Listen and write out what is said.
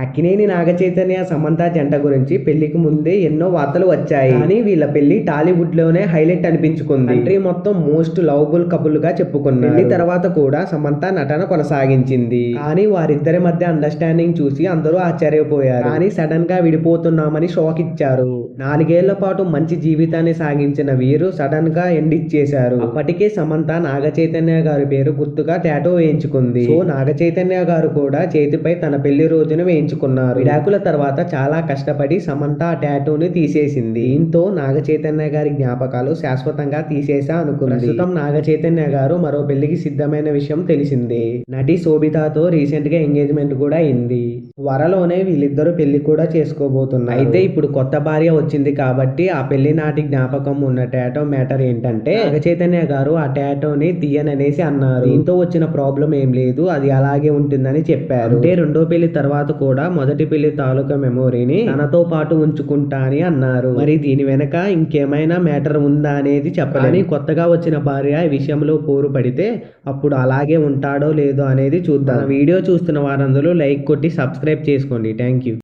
అక్కినేని నాగచైతన్య సమంత జంట గురించి పెళ్ళికి ముందే ఎన్నో వార్తలు వచ్చాయి. కానీ వీళ్ళ పెళ్ళి టాలీవుడ్లోనే హైలైట్ అనిపించుకుంది. కంట్రీ మొత్తం మోస్ట్ లవబుల్ కపుల్గా చెప్పుకున్నారు. పెళ్ళి తర్వాత కూడా సమంత నటన కొనసాగించింది. కానీ వారిద్దరి మధ్య అండర్స్టాండింగ్ చూసి అందరూ ఆశ్చర్యపోయారు. కానీ సడన్గా విడిపోతున్నామని షాక్ ఇచ్చారు. నాలుగేళ్ళ పాటు మంచి జీవితాన్ని సాగించిన వీరు సడన్గా ఎండ్ ఇచ్చేశారు. అప్పటికే సమంత నాగ చైతన్య గారి పేరు గుర్తుగా టాటో వేయించుకుంది. సో నాగ చైతన్య గారు కూడా చేతిపై తన పెళ్ళి రోజున వేయించుకున్నారు విడాకుల తర్వాత చాలా కష్టపడి సమంత ఆ టాటూని తీసేసింది. దీంతో నాగ చైతన్య గారి జ్ఞాపకాలు శాశ్వతంగా తీసేసా అనుకుంది. ప్రస్తుతం నాగ చైతన్య గారు మరో పెళ్ళికి సిద్ధమైన విషయం తెలిసిందే. నటి శోభితాతో రీసెంట్గా ఎంగేజ్మెంట్ కూడా అయింది. త్వరలోనే వీళ్ళిద్దరూ పెళ్ళి కూడా చేసుకోబోతున్నారు. అయితే ఇప్పుడు కొత్త భార్య వచ్చింది కాబట్టి ఆ పెళ్ళి నాటి జ్ఞాపకం ఉన్న టాటో మ్యాటర్ ఏంటంటే నాగ చైతన్య గారు ఆ టాటోని తీయననేసి అన్నారు. దీంతో వచ్చిన ప్రాబ్లం ఏం లేదు అది అలాగే ఉంటుందని చెప్పారు. అంటే రెండో పెళ్ళి తర్వాత కూడా మొదటి పెళ్ళి తాలూకా మెమొరీని తనతో పాటు ఉంచుకుంటా అని అన్నారు. మరి దీని వెనక ఇంకేమైనా మ్యాటర్ ఉందా అనేది చెప్పాలని కొత్తగా వచ్చిన భార్య ఈ విషయంలో పోరు పడితే అప్పుడు అలాగే ఉంటాడో లేదో అనేది చూద్దాం. వీడియో చూస్తున్న వారందరూ లైక్ కొట్టి సబ్స్క్రైబ్ చేసుకోండి. Thank you